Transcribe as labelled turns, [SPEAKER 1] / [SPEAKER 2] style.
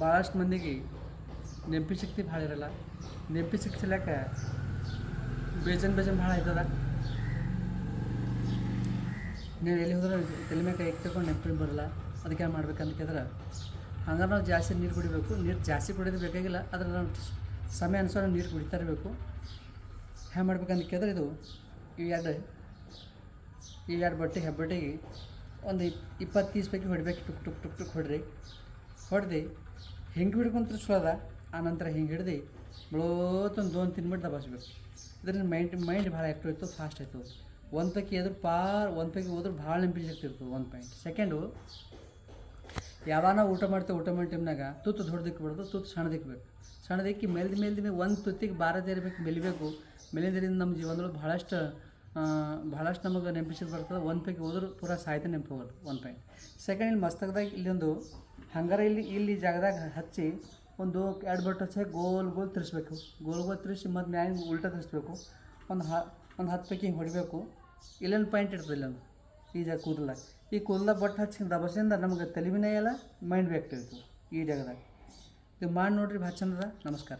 [SPEAKER 1] ಭಾಳಷ್ಟು ಮಂದಿಗೆ ನೆನಪಿ ಶಕ್ತಿ ಭಾಳ ಇರಲ್ಲ. ಶಕ್ತಿ ಸಲಕ ಬೇಜನ್ ಬೇಜನ್ ಭಾಳ ಆಯ್ತದ ನೀವು ಎಲ್ಲಿ ಹೋದ್ರೆ ತಲೆ ಮೇಲೆ ಕೈ ತಗೊಂಡು ನೆನಪಿ ಬರಲ್ಲ. ಅದಕ್ಕೆ ಮಾಡ್ಬೇಕಂತ ಕೇಳಿದ್ರೆ ಹಂಗಾರೆ ನಾವು ಜಾಸ್ತಿ ನೀರು ಕುಡಿಬೇಕು. ನೀರು ಜಾಸ್ತಿ ಕುಡಿಯೋದು ಬೇಕಾಗಿಲ್ಲ, ಆದರೆ ನಾವು ಸಮಯ ಅನುಸಾರ ನೀರು ಕುಡಿತಾ ಇರಬೇಕು. ಹ್ಯಾಂಗೆ ಮಾಡ್ಬೇಕಂತ ಕೇಳಿದ್ರೆ, ಇದು ಈ ಎರಡು ಈ ಎರಡು ಬಟ್ಟೆ ಹೆಬ್ಬಟ್ಟೆಗೆ ಒಂದು ಇಪ್, ಇಪ್ಪತ್ತು ಪೀಸ್ ಪೈಕಿ ಹೊಡಿಬೇಕು. ಟುಕ್ ಟುಕ್ ಟುಕ್ ಟುಕ್ ಹೊಡ್ರಿ. ಹೊಡೆದು ಹಿಂಗೆ ಹಿಡ್ಕೊಂತ ಚಲೋ ಅದ ನಂತರ ಹಿಂಗೆ ಹಿಡ್ದು ಬಿಳೋತೊಂದು ದೋನ್ ತಿನ್ಬಿಟ್ಟು ದಬಾಸ್ಬೇಕು ಇದರಿಂದ ಮೈಂಡ್ ಮೈಂಡ್ ಭಾಳ ಆ್ಯಕ್ಟಿವ್ ಇತ್ತು ಫಾಸ್ಟ್ ಆಯಿತು ಒಂದು ಪೈಕಿ ಎದ್ರ ಪಾರ್ ಒಂದು ಪೈಕಿ ಹೋದ್ರೆ ಭಾಳ ನೆನಪಿಸಿರ್ತಿರ್ತದೆ ಒಂದು ಪಾಯಿಂಟ್ ಸೆಕೆಂಡು ಯಾವಾಗ ಊಟ ಮಾಡ್ತೇವೆ ಊಟ ಮಾಡೋ ಟೈಮ್ನಾಗ ತುತ್ತು ದೊಡ್ಡದಿಕ್ಬಿಡ್ದು ತುತ್ತು ಸಣ್ಣದಿಕ್ಬೇಕು ಸಣ್ಣದಿಕ್ಕಿ ಮೇಲ್ದ ಮೇಲೆ ಒಂದು ತುತ್ತಿಗೆ ಬಾರದೇ ಇರಬೇಕು ಮೆಲಿಬೇಕು. ಮೆಲಿದ್ರಿಂದ ನಮ್ಮ ಜೀವನದೊಳಗೆ ಭಾಳಷ್ಟು ಆ, ಭಾಳಷ್ಟು ನಮಗೆ ನೆನಪಿಸಿದ ಬರ್ತದೆ. ಒಂದು ಪೈಕಿ ಹೋದ್ರೆ ಪೂರಾ ಸಾಯ್ತಾ ನೆನಪು ಹೋಗೋದು ಒಂದು ಪಾಯಿಂಟ್ ಸೆಕೆಂಡ್ ಇಲ್ಲಿ ಮಸ್ತಕದಾಗ ಇಲ್ಲೊಂದು ಹಂಗಾರ ಇಲ್ಲಿ ಇಲ್ಲಿ ಜಾಗದಾಗ ಹಚ್ಚಿ ಒಂದು ಎರಡು ಬಟ್ಟೆ ಹಚ್ಚಿ ಗೋಲ್ ಗೋಲ್ ತಿರ್ಸ್ಬೇಕು. ಗೋಲ್ ಗೋಲ್ ತಿರ್ಸಿ ಮತ್ತು ಮ್ಯಾಲ ಉಲ್ಟಾ ತಿರ್ಸ್ಬೇಕು. ಒಂದು ಹ, ಒಂದು ಹತ್ತು ಪೈಕಿ ಹೊಡಿಬೇಕು. ಇಲ್ಲೊಂದು ಪಾಯಿಂಟ್ ಇರ್ತದೆ ಇಲ್ಲೊಂದು ಈ ಜಾಗ ಕೂದಲ ಈ ಕೂದಲ ಬಟ್ಟೆ ಹಚ್ಚಿ ದಬಸಿಂದ ನಮಗೆ ತಲೆಬಿನೇ ಎಲ್ಲ ಮೈಂಡ್ ಇರ್ತದೆ ಈ ಜಾಗದಾಗ. ಇದು ಮಾಡಿ ನೋಡ್ರಿ ಭಾಳ ನಮಸ್ಕಾರ.